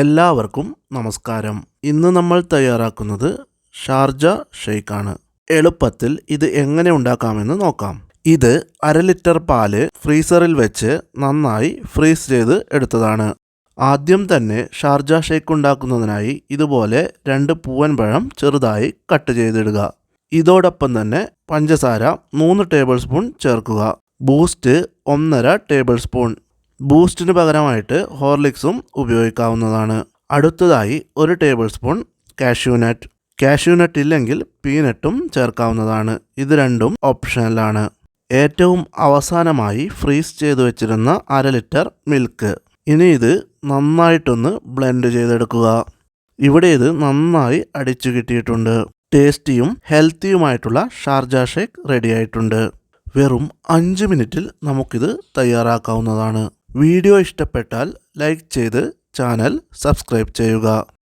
എല്ലാവർക്കും നമസ്കാരം. ഇന്ന് നമ്മൾ തയ്യാറാക്കുന്നത് ഷാർജ ഷെയ്ക്കാണ്. എളുപ്പത്തിൽ ഇത് എങ്ങനെ ഉണ്ടാക്കാമെന്ന് നോക്കാം. ഇത് അര ലിറ്റർ പാൽ ഫ്രീസറിൽ വെച്ച് നന്നായി ഫ്രീസ് ചെയ്ത് എടുത്തതാണ്. ആദ്യം തന്നെ ഷാർജ ഷേക്ക് ഉണ്ടാക്കുന്നതിനായി ഇതുപോലെ രണ്ട് പൂവൻ പഴം ചെറുതായി കട്ട് ചെയ്തിടുക. ഇതോടൊപ്പം തന്നെ പഞ്ചസാര മൂന്ന് ടേബിൾ സ്പൂൺ ചേർക്കുക. ബൂസ്റ്റ് ഒന്നര ടേബിൾ സ്പൂൺ. ബൂസ്റ്റിന് പകരമായിട്ട് ഹോർലിക്സും ഉപയോഗിക്കാവുന്നതാണ്. അടുത്തതായി ഒരു ടേബിൾ സ്പൂൺ കാഷ്യൂനട്ട് കാഷ്യൂനട്ട് ഇല്ലെങ്കിൽ പീനട്ടും ചേർക്കാവുന്നതാണ്. ഇത് രണ്ടും ഓപ്ഷണലാണ് ഏറ്റവും അവസാനമായി ഫ്രീസ് ചെയ്തു വെച്ചിരുന്ന അര ലിറ്റർ മിൽക്ക്. ഇനി ഇത് നന്നായിട്ടൊന്ന് ബ്ലെൻഡ് ചെയ്തെടുക്കുക. ഇവിടെ ഇത് നന്നായി അടിച്ചു കിട്ടിയിട്ടുണ്ട്. ടേസ്റ്റിയും ഹെൽത്തിയുമായിട്ടുള്ള ഷാർജ ഷേക്ക് റെഡിയായിട്ടുണ്ട് വെറും അഞ്ച് മിനിറ്റിൽ നമുക്കിത് തയ്യാറാക്കാവുന്നതാണ്. വീഡിയോ ഇഷ്ടപ്പെട്ടാൽ ലൈക്ക് ചെയ്ത് ചാനൽ സബ്സ്ക്രൈബ് ചെയ്യുക.